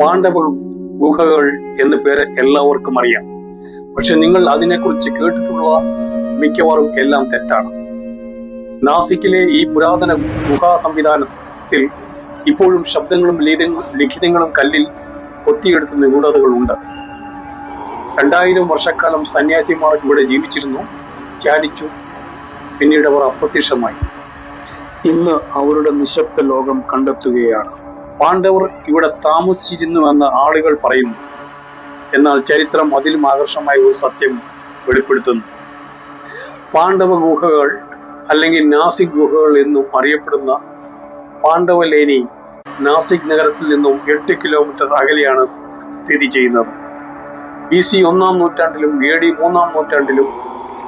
പാണ്ഡവ ഗുഹകൾ എന്ന പേര് എല്ലാവർക്കും അറിയാം. പക്ഷെ നിങ്ങൾ അതിനെക്കുറിച്ച് കേട്ടിട്ടുള്ള മിക്കവാറും എല്ലാം തെറ്റാണ്. നാസിക്കിലെ ഈ പുരാതന ഗുഹാ സംവിധാനത്തിൽ ഇപ്പോഴും ശബ്ദങ്ങളും ലിഖിതങ്ങളും കല്ലിൽ കൊത്തിയെടുത്ത നിഗൂഢതകളുണ്ട്. രണ്ടായിരം വർഷക്കാലം സന്യാസിമാർ ഇവിടെ ജീവിച്ചിരുന്നു ധ്യാനിച്ചു പിന്നീട് അവർ അപ്രത്യക്ഷമായി. ഇന്ന് അവരുടെ നിശബ്ദ ലോകം കണ്ടെത്തുകയാണ്. പാണ്ഡവർ ഇവിടെ താമസിച്ചിരുന്നുവെന്ന് ആളുകൾ പറയുന്നു. എന്നാൽ ചരിത്രം അതിലും ആകർഷമായ ഒരു സത്യം വെളിപ്പെടുത്തുന്നു. പാണ്ഡവ ഗുഹകൾ അല്ലെങ്കിൽ നാസിക് ഗുഹകൾ എന്നും അറിയപ്പെടുന്ന പാണ്ഡവലേനി നാസിക് നഗരത്തിൽ നിന്നും എട്ട് കിലോമീറ്റർ അകലെയാണ് സ്ഥിതി ചെയ്യുന്നത്. ബി സി ഒന്നാം നൂറ്റാണ്ടിലും എ ഡി മൂന്നാം നൂറ്റാണ്ടിലും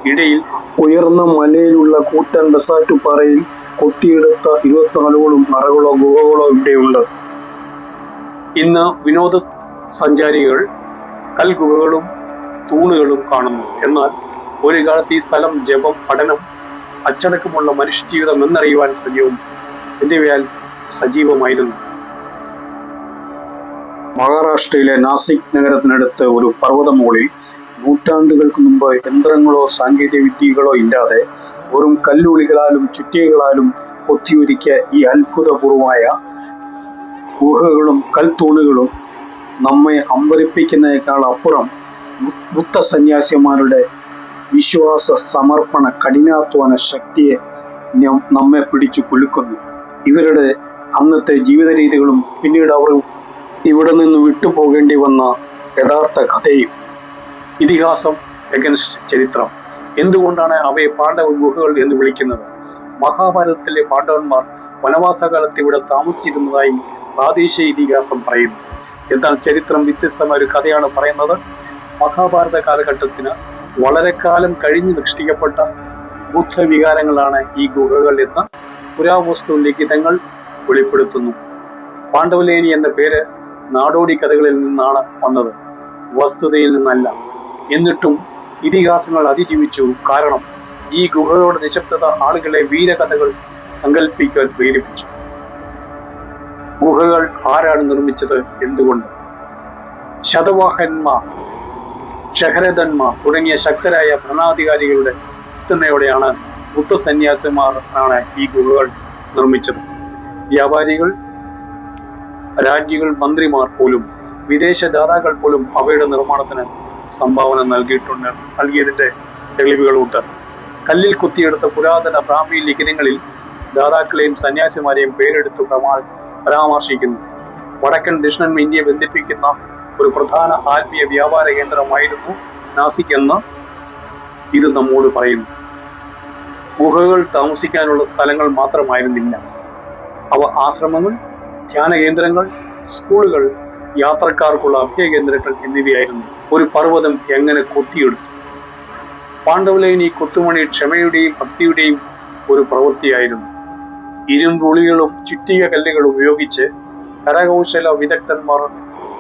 ഇടയിൽ ഉയർന്ന മലയിലുള്ള കൂറ്റൻ ബസാറ്റു പാറയിൽ കൊത്തിയെടുത്ത ഇരുപത്തിനാലുകളും അറകളോ ഗുഹകളോ ഇവിടെയുണ്ട്. ഇന്ന് വിനോദ സഞ്ചാരികൾ കൽഗുഹകളും തൂണുകളും കാണുന്നു. എന്നാൽ ഒരു കാലത്ത് ഈ സ്ഥലം ജപം പഠനം അച്ചടക്കമുള്ള മനുഷ്യജീവിതം എന്നറിയുവാൻ സജീവം എന്നിവയാൽ സജീവമായിരുന്നു. മഹാരാഷ്ട്രയിലെ നാസിക് നഗരത്തിനടുത്ത് ഒരു പർവതമുകളിൽ നൂറ്റാണ്ടുകൾക്ക് മുമ്പ് യന്ത്രങ്ങളോ സാങ്കേതിക വിദ്യകളോ ഇല്ലാതെ വെറും കല്ലുളികളാലും ചുറ്റികകളാലും കൊത്തിയൊരുക്കിയ ഈ അത്ഭുതപൂർവമായ ഗുഹകളും കൽത്തൂണുകളും നമ്മെ അമ്പരിപ്പിക്കുന്നതിനേക്കാൾ അപ്പുറം ബുദ്ധ സന്യാസിമാരുടെ വിശ്വാസ സമർപ്പണ കഠിനാധ്വാന ശക്തിയെ നമ്മെ പിടിച്ചു കുലുക്കുന്നു ഇവരുടെ അന്നത്തെ ജീവിത രീതികളും പിന്നീട് അവർ ഇവിടെ നിന്ന് വിട്ടുപോകേണ്ടി വന്ന യഥാർത്ഥ കഥയും ഇതിഹാസം എഗൻസ്റ്റ് ചരിത്രം. എന്തുകൊണ്ടാണ് അവയെ പാണ്ഡവ ഗുഹകൾ എന്ന് വിളിക്കുന്നത്? മഹാഭാരതത്തിലെ പാണ്ഡവന്മാർ വനവാസകാലത്ത് ഇവിടെ താമസിച്ചിരുന്നതായി പ്രാദേശിക ഇതിഹാസം പറയുന്നു. എന്നാൽ ചരിത്രം? വ്യത്യസ്തമായ ഒരു കഥയാണ് പറയുന്നത്. മഹാഭാരത കാലഘട്ടത്തിന് വളരെ കാലം കഴിഞ്ഞ് നിഷ്ഠിക്കപ്പെട്ട ബുദ്ധവികാരങ്ങളാണ് ഈ ഗുഹകൾ എന്ന പുരാവസ്തു ലിഖിതങ്ങൾ വെളിപ്പെടുത്തുന്നു. പാണ്ഡവലേനി എന്ന പേര് നാടോടി കഥകളിൽ നിന്നാണ് വന്നത്. വസ്തുതയിൽ നിന്നല്ല. എന്നിട്ടും ഇതിഹാസങ്ങൾ അതിജീവിച്ചു. കാരണം ഈ ഗുഹകളുടെ നിശബ്ദത ആളുകളെ വീരകഥകൾ സങ്കല്പിക്കാൻ പ്രേരിപ്പിച്ചു. ഗുഹകൾ ആരാണ് നിർമ്മിച്ചത് എന്തുകൊണ്ട്? ശതവാഹന്മാർ ഷഹരഥന്മാർ തുടങ്ങിയ ശക്തരായ ഭരണാധികാരികളുടെ പിന്തുണയോടെയാണ് ബുദ്ധ സന്യാസിമാർ ആണ് ഈ ഗുഹകൾ നിർമ്മിച്ചത്. വ്യാപാരികൾ രാജ്യങ്ങൾ മന്ത്രിമാർ പോലും വിദേശ ദാതാക്കൾ പോലും അവയുടെ നിർമ്മാണത്തിന് സംഭാവന നൽകിയിട്ടുണ്ട് നൽകിയതിന്റെ തെളിവുകളുണ്ട്. കല്ലിൽ കുത്തിയെടുത്ത പുരാതന ബ്രാഹ്മി ലിഖിതങ്ങളിൽ ദാതാക്കളെയും സന്യാസിമാരെയും പേരെടുത്ത് പ്രമാ പരാമർശിക്കുന്നു. വടക്കൻ ദക്ഷിണൻ ഇന്ത്യയെ ബന്ധിപ്പിക്കുന്ന ഒരു പ്രധാന ആത്മീയ വ്യാപാര കേന്ദ്രമായിരുന്നു നാസിക് എന്ന് ഇത് നമ്മോട് പറയുന്നു. ഗുഹകൾ താമസിക്കാനുള്ള സ്ഥലങ്ങൾ മാത്രമായിരുന്നില്ല. അവ ആശ്രമങ്ങൾ ധ്യാന കേന്ദ്രങ്ങൾ സ്കൂളുകൾ യാത്രക്കാർക്കുള്ള അഭയ കേന്ദ്രങ്ങൾ എന്നിവയായിരുന്നു. ഒരു പർവതം എങ്ങനെ കൊത്തിയെടുത്തു? പാണ്ഡവലേനി കൊത്തുമണി ക്ഷമയുടെയും ഭക്തിയുടെയും ഒരു പ്രവൃത്തിയായിരുന്നു. ഇരുമ്പുളികളും ചുറ്റിക കല്ലുകളും ഉപയോഗിച്ച് കരകൗശല വിദഗ്ധന്മാർ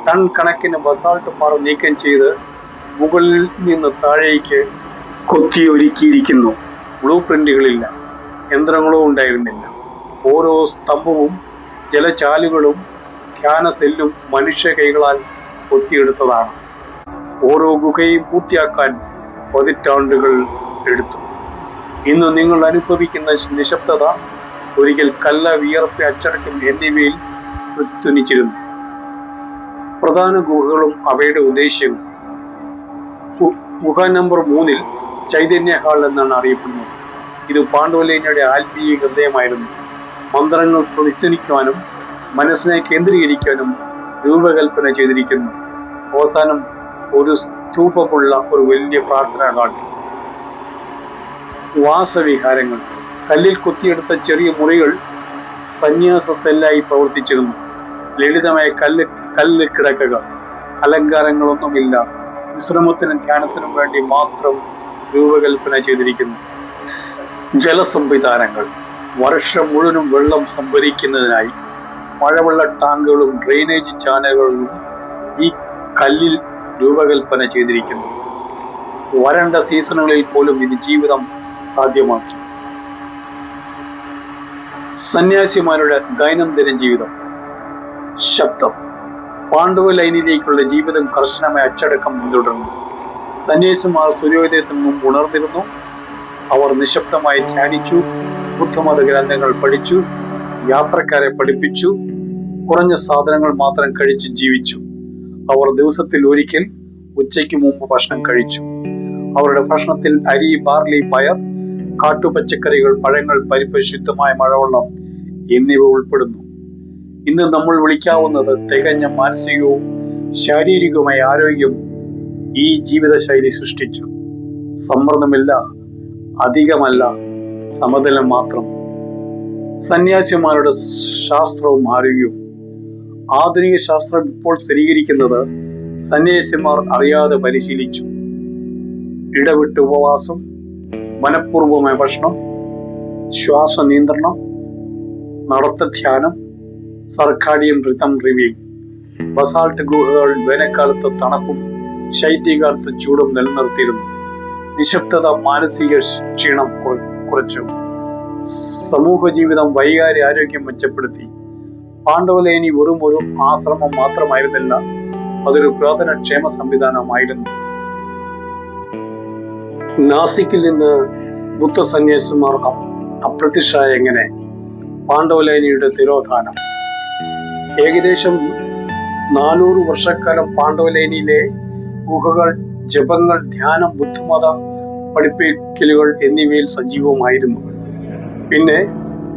ടൺ കണക്കിന് ബസാൾട്ടുമാർ നീക്കം ചെയ്ത് മുകളിൽ നിന്ന് താഴേക്ക് കൊത്തിയൊരുക്കിയിരിക്കുന്നു. ബ്ലൂ പ്രിന്റുകളില്ല. യന്ത്രങ്ങളോ ഉണ്ടായിരുന്നില്ല. ഓരോ സ്തംഭവും ജലചാലുകളും ധ്യാന സെല്ലും മനുഷ്യ കൈകളാൽ കൊത്തിയെടുത്തതാണ്. ഓരോ ഗുഹയും പൂർത്തിയാക്കാൻ പതിറ്റാണ്ടുകൾ എടുത്തു. ഇന്ന് നിങ്ങൾ അനുഭവിക്കുന്ന നിശബ്ദത ഒരിക്കൽ കല്ല വിയർപ്പ് അച്ചടക്കം എന്നിവയിൽ പ്രതിധ്വനിച്ചിരുന്നു. പ്രധാന ഗുഹകളും അവയുടെ ഉദ്ദേശ്യവും. ഗുഹ നമ്പർ മൂന്നിൽ ചൈതന്യ ഹാൾ എന്നാണ് അറിയപ്പെടുന്നത്. ഇത് പാണ്ഡവലേനയുടെ ആത്മീയ ഹൃദയമായിരുന്നു. മന്ത്രങ്ങൾ പ്രതിധ്വനിക്കുവാനും മനസ്സിനെ കേന്ദ്രീകരിക്കാനും രൂപകൽപ്പന ചെയ്തിരിക്കുന്നു. അവസാനം ഒരു സ്തൂപമുള്ള ഒരു വലിയ പ്രാർത്ഥനാ ഹാൾ വാസവിഹാരങ്ങൾ. കല്ലിൽ കുത്തിയെടുത്ത ചെറിയ മുറികൾ സന്യാസ സെല്ലായി പ്രവർത്തിച്ചിരുന്നു. ലളിതമായ കല്ല് കല്ല് കിടക്കുക അലങ്കാരങ്ങളൊന്നുമില്ല. വിശ്രമത്തിനും ധ്യാനത്തിനും വേണ്ടി മാത്രം രൂപകൽപ്പന ചെയ്തിരിക്കുന്നു. ജലസംവിധാനങ്ങൾ. വർഷം മുഴുവനും വെള്ളം സംഭരിക്കുന്നതിനായി മഴവെള്ള ടാങ്കുകളും ഡ്രെയിനേജ് ചാനലുകളും ഈ കല്ലിൽ രൂപകൽപ്പന ചെയ്തിരിക്കുന്നു. വരണ്ട സീസണുകളിൽ പോലും ഇത് ജീവിതം സാധ്യമാക്കി. സന്യാസിമാരുടെ ദൈനംദിന ജീവിതം. ശബ്ദം. പാണ്ഡവ ലൈനിലേക്കുള്ള ജീവിതം കർശനമായ അച്ചടക്കം പിന്തുടർന്നു. സന്യാസിമാർ സൂര്യോദയത്തിന് മുമ്പ് ഉണർന്നിരുന്നു. അവർ നിശബ്ദമായി ധ്യാനിച്ചു. ബുദ്ധമത ഗ്രന്ഥങ്ങൾ പഠിച്ചു. യാത്രക്കാരെ പഠിപ്പിച്ചു. കുറഞ്ഞ സാധനങ്ങൾ മാത്രം കഴിച്ച് ജീവിച്ചു. അവർ ദിവസത്തിൽ ഒരിക്കൽ ഉച്ചയ്ക്ക് മുമ്പ് ഭക്ഷണം കഴിച്ചു. അവരുടെ ഭക്ഷണത്തിൽ അരി ബാർലി പയർ കാട്ടുപച്ചക്കറികൾ പഴങ്ങൾ പരിപ്പ് ശുദ്ധമായ മഴവെള്ളം എന്നിവ ഉൾപ്പെടുന്നു. ഇന്ന് നമ്മൾ വിളിക്കാവുന്നത് തികഞ്ഞ മാനസികവും ശാരീരികവുമായ ആരോഗ്യം ഈ ജീവിതശൈലി സൃഷ്ടിച്ചു. സമ്മർദ്ദമില്ല അധികമല്ല സമതലം മാത്രം. സന്യാസിമാരുടെ ശാസ്ത്രവും ആരോഗ്യവും ആധുനിക ശാസ്ത്രം ഇപ്പോൾ സ്ഥിരീകരിക്കുന്നത് സന്യാസിമാർ അറിയാതെ പരിശീലിച്ചു. ഇടവിട്ട് ഉപവാസം മനഃപൂർവമായ ഭക്ഷണം ശ്വാസ നിയന്ത്രണം നടത്ത ധ്യാനം സർക്കാഡിയം റിതം റിവ്യൂ ബസാൾട്ട് ഗുഹകൾ വേനൽക്കാലത്ത് തണുപ്പും ശൈത്യകാലത്ത് ചൂടും നിലനിർത്തിയിരുന്നു. നിശബ്ദത മാനസിക ക്ഷീണം കുറച്ചു. സമൂഹ ജീവിതം വൈകാരിക ആരോഗ്യം മെച്ചപ്പെടുത്തി. പാണ്ഡവലേനി വെറും ഒരു ആശ്രമം മാത്രമായിരുന്നില്ല. അതൊരു പുരാതന ക്ഷേമ സംവിധാനമായിരുന്നു. നാസിക്കിൽ നിന്ന് ബുദ്ധ സന്യാസിമാർക്ക് അപ്രത്യക്ഷമായ എങ്ങനെ പാണ്ഡവലേനിയുടെ തിരോധാനം. ഏകദേശം നാനൂറ് വർഷക്കാലം പാണ്ഡവലേനിയിലെ ഗുഹകൾ ജപങ്ങൾ ധ്യാനം ബുദ്ധമത പഠിപ്പിക്കലുകൾ എന്നിവയിൽ സജീവമായിരുന്നു. പിന്നെ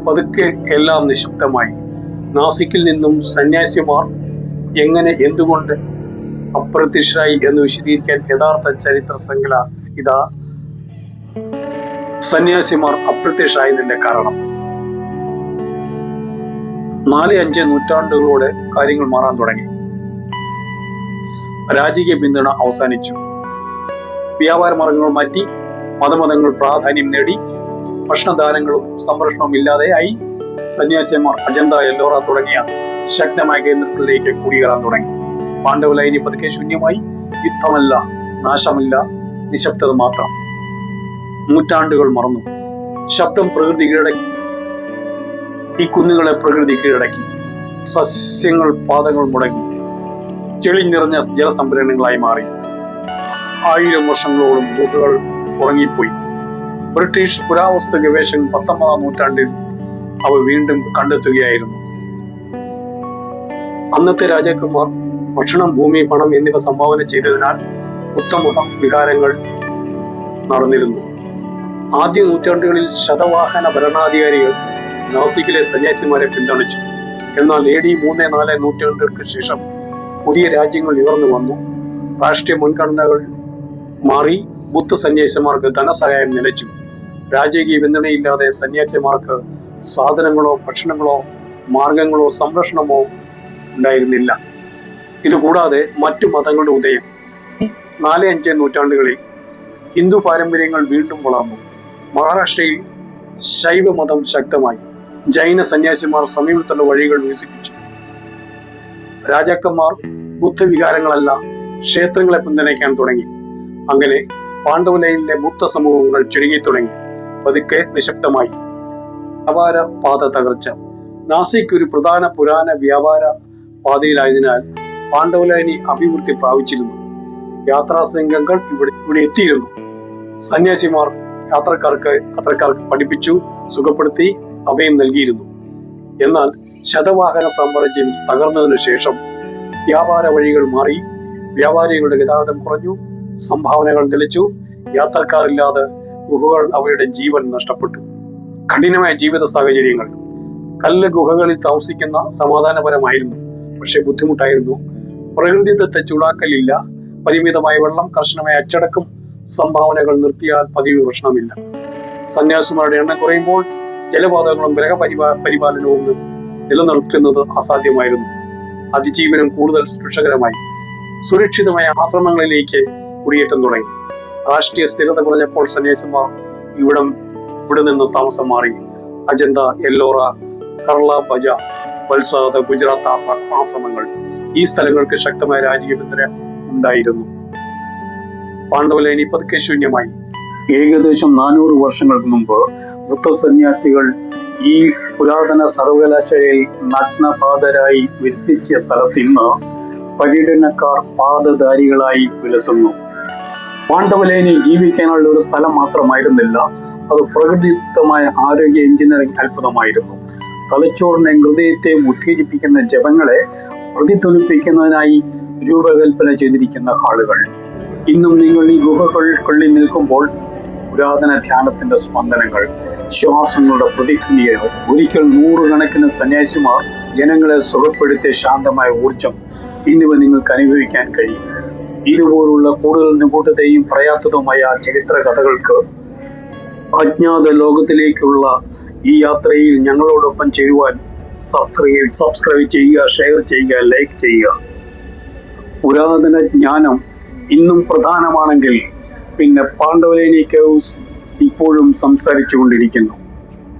പതുക്കെ എല്ലാം നിശബ്ദമായി. നാസിക്കിൽ നിന്നും സന്യാസിമാർ എങ്ങനെ എന്തുകൊണ്ട് അപ്രത്യക്ഷരായി എന്ന് വിശദീകരിക്കാൻ യഥാർത്ഥ ചരിത്ര ശൃംഖല ഇതാ. സന്യാസിമാർ അപ്രത്യക്ഷരായതിന്റെ കാരണം. നാല് അഞ്ച് നൂറ്റാണ്ടുകളോടെ കാര്യങ്ങൾ മാറാൻ തുടങ്ങി. രാജകീയ പിന്തുണ അവസാനിച്ചു. വ്യാപാര മാർഗങ്ങൾ മാറ്റി മതമതങ്ങൾ പ്രാധാന്യം നേടി ഭക്ഷണദാനങ്ങളും സംരക്ഷണവും ഇല്ലാതെയായി സന്യാസിമാർ അജന്ത എല്ലോറ തുടങ്ങിയ ശക്തമായ കേന്ദ്രങ്ങളിലേക്ക് കൂടിയേറാൻ തുടങ്ങി. പാണ്ഡവ ലൈനി പതുക്കെ ശൂന്യമായി. യുദ്ധമല്ല നാശമില്ല നിശബ്ദത മാത്രം. നൂറ്റാണ്ടുകൾ മറന്നു. ശബ്ദം പ്രകൃതി കീഴടക്കി. ഈ കുന്നുകളെ പ്രകൃതി കീഴടക്കി. സസ്യങ്ങൾ പാദങ്ങൾ മുടങ്ങി. ചെളി നിറഞ്ഞ ജലസംഭരണങ്ങളായി മാറി. ആയിരം വർഷങ്ങളോളം ഗുഹകൾ ഉറങ്ങിപ്പോയി. ബ്രിട്ടീഷ് പുരാവസ്തു ഗവേഷകൻ പത്തൊമ്പതാം നൂറ്റാണ്ടിൽ അവ വീണ്ടും കണ്ടെത്തുകയായിരുന്നു. അന്നത്തെ രാജാക്കന്മാർ ഭക്ഷണം ഭൂമി പണം എന്നിവ സംഭാവന ചെയ്തതിനാൽ ഉത്തമ വികാരങ്ങൾ നടന്നിരുന്നു. ആദ്യ നൂറ്റാണ്ടുകളിൽ ശതവാഹന ഭരണാധികാരികൾ നാസിക്കിലെ സന്യാസിമാരെ പിന്തുണച്ചു. എന്നാൽ എ ഡി മൂന്ന് നാല് നൂറ്റാണ്ടുകൾക്ക് ശേഷം പുതിയ രാജ്യങ്ങൾ ഉയർന്നു വന്നു. രാഷ്ട്രീയ മുൻഗണനകൾ മാറി ബുദ്ധ സന്യാസിമാർക്ക് ധനസഹായം നിലച്ചു രാജകീയ പിന്തുണയില്ലാതെ സന്യാസിമാർക്ക് സാധനങ്ങളോ ഭക്ഷണങ്ങളോ മാർഗങ്ങളോ സംരക്ഷണമോ ഉണ്ടായിരുന്നില്ല. ഇതുകൂടാതെ മറ്റു മതങ്ങളുടെ ഉദയം നാല് അഞ്ച് നൂറ്റാണ്ടുകളിൽ ഹിന്ദു പാരമ്പര്യങ്ങൾ വീണ്ടും വളർന്നു. മഹാരാഷ്ട്രയിൽ ശൈവമതം ശക്തമായി. ജൈന സന്യാസിമാർ സമീപത്തുള്ള വഴികൾ വികസിപ്പിച്ചു. രാജാക്കന്മാർ ബുദ്ധവികാരങ്ങളല്ല ക്ഷേത്രങ്ങളെ പിന്തുണയ്ക്കാൻ തുടങ്ങി. അങ്ങനെ പാണ്ഡവലയിലെ ബുദ്ധ സമൂഹങ്ങൾ ചുരുങ്ങി തുടങ്ങി പതുക്കെ നിശബ്ദമായി. വ്യാപാര പാത തകർച്ച. നാസിക് ഒരു പ്രധാന പുരാന വ്യാപാര പാതയിലായതിനാൽ പാണ്ഡവലൈനി അഭിവൃദ്ധി പ്രാപിച്ചിരുന്നു. യാത്രാ സംഘങ്ങൾ ഇവിടെ ഇവിടെ എത്തിയിരുന്നു. സന്യാസിമാർ യാത്രക്കാർക്ക് യാത്രക്കാർക്ക് പഠിപ്പിച്ചു സുഖപ്പെടുത്തി അഭയം നൽകിയിരുന്നു. എന്നാൽ ശതവാഹന സാമ്രാജ്യം തകർന്നതിനു ശേഷം വ്യാപാര വഴികൾ മാറി വ്യാപാരികളുടെ ഗതാഗതം കുറഞ്ഞു സംഭാവനകൾ നിലച്ചു യാത്രക്കാരില്ലാതെ ഗുഹകൾ അവയുടെ ജീവൻ നഷ്ടപ്പെട്ടു. കഠിനമായ ജീവിത സാഹചര്യങ്ങൾ. കല്ല് ഗുഹകളിൽ താമസിക്കുന്ന സമാധാനപരമായിരുന്നു. പക്ഷെ ബുദ്ധിമുട്ടായിരുന്നു. പ്രകൃതിദത്ത ചൂടാക്കലില്ല. പരിമിതമായ വെള്ളം കർശനമായ അച്ചടക്കം സംഭാവനകൾ നിർത്തിയാൽ പതിവ് ഭക്ഷണമില്ല സന്യാസിമാരുടെ എണ്ണം കുറയുമ്പോൾ ജലപാതകളും ഗ്രഹപരിപാ പരിപാലനവും നി- നിലനിർത്തുന്നത് അസാധ്യമായിരുന്നു. അതിജീവനം കൂടുതൽ സുരക്ഷകരമായി സുരക്ഷിതമായ ആശ്രമങ്ങളിലേക്ക് കുടിയേറ്റം തുടങ്ങി. രാഷ്ട്രീയ സ്ഥിരത കുറഞ്ഞപ്പോൾ സന്യാസിമാർ ഇവിടം ഇവിടെ നിന്ന് താമസം മാറി. അജന്ത എല്ലോറ കർള ബജ വത്സാദ് ഗുജറാത്ത് ആശ്ര- ആശ്രമങ്ങൾ ഈ സ്ഥലങ്ങൾക്ക് ശക്തമായ രാജകീയ പിന്തുണ ഉണ്ടായിരുന്നു. പാണ്ഡവലേനി പതുക്കെ ശൂന്യമായി. ഏകദേശം നാനൂറ് വർഷങ്ങൾക്ക് മുമ്പ് വൃത്തസന്യാസികൾ സന്യാസികൾ ഈ പുരാതന സർവകലാശാലയിൽ നഗ്നപാതരായി വിരസിച്ച സ്ഥലത്ത് ഇന്ന് പര്യടനക്കാർ പാദധാരികളായി വിലസുന്നു. പാണ്ഡവലേനി ജീവിക്കാനുള്ള ഒരു സ്ഥലം മാത്രമായിരുന്നില്ല അത് പ്രകൃതിയുക്തമായ ആരോഗ്യ എഞ്ചിനീയറിംഗ് അത്ഭുതമായിരുന്നു. തലച്ചോറിനെ ഹൃദയത്തെ ഉത്തേജിപ്പിക്കുന്ന ജപങ്ങളെ പ്രതിധ്വനിപ്പിക്കുന്നതിനായി രൂപകൽപ്പന ചെയ്തിരിക്കുന്ന ആളുകൾ. ഇന്നും നിങ്ങൾ ഈ ഗുഹകൾക്കുള്ളിൽ നിൽക്കുമ്പോൾ പുരാതന ധ്യാനത്തിന്റെ സ്പന്ദനങ്ങൾ ശ്വാസങ്ങളുടെ പ്രതിധ്വനികൾ ഒരിക്കൽ നൂറുകണക്കിന് സന്യാസിമാർ ജനങ്ങളെ സുഖപ്പെടുത്തിയ ശാന്തമായ ഊർജം എന്നിവ നിങ്ങൾക്ക് അനുഭവിക്കാൻ കഴിയും. ഇതുപോലുള്ള കൂടുതൽ നിഗൂഢതയും പ്രയാത്തതുമായ ചരിത്ര കഥകൾക്ക് അജ്ഞാത ലോകത്തിലേക്കുള്ള ഈ യാത്രയിൽ ഞങ്ങളോടൊപ്പം ചെയ്യുവാൻ സബ്സ്ക്രൈബ് സബ്സ്ക്രൈബ് ചെയ്യുക ഷെയർ ചെയ്യുക ലൈക്ക് ചെയ്യുക. പുരാതന ജ്ഞാനം ഇന്നും പ്രധാനമാണെങ്കിൽ പിന്നെ പാണ്ഡവലേനി കേവ്സ് ഇപ്പോഴും സംസാരിച്ചുകൊണ്ടിരിക്കുന്നു.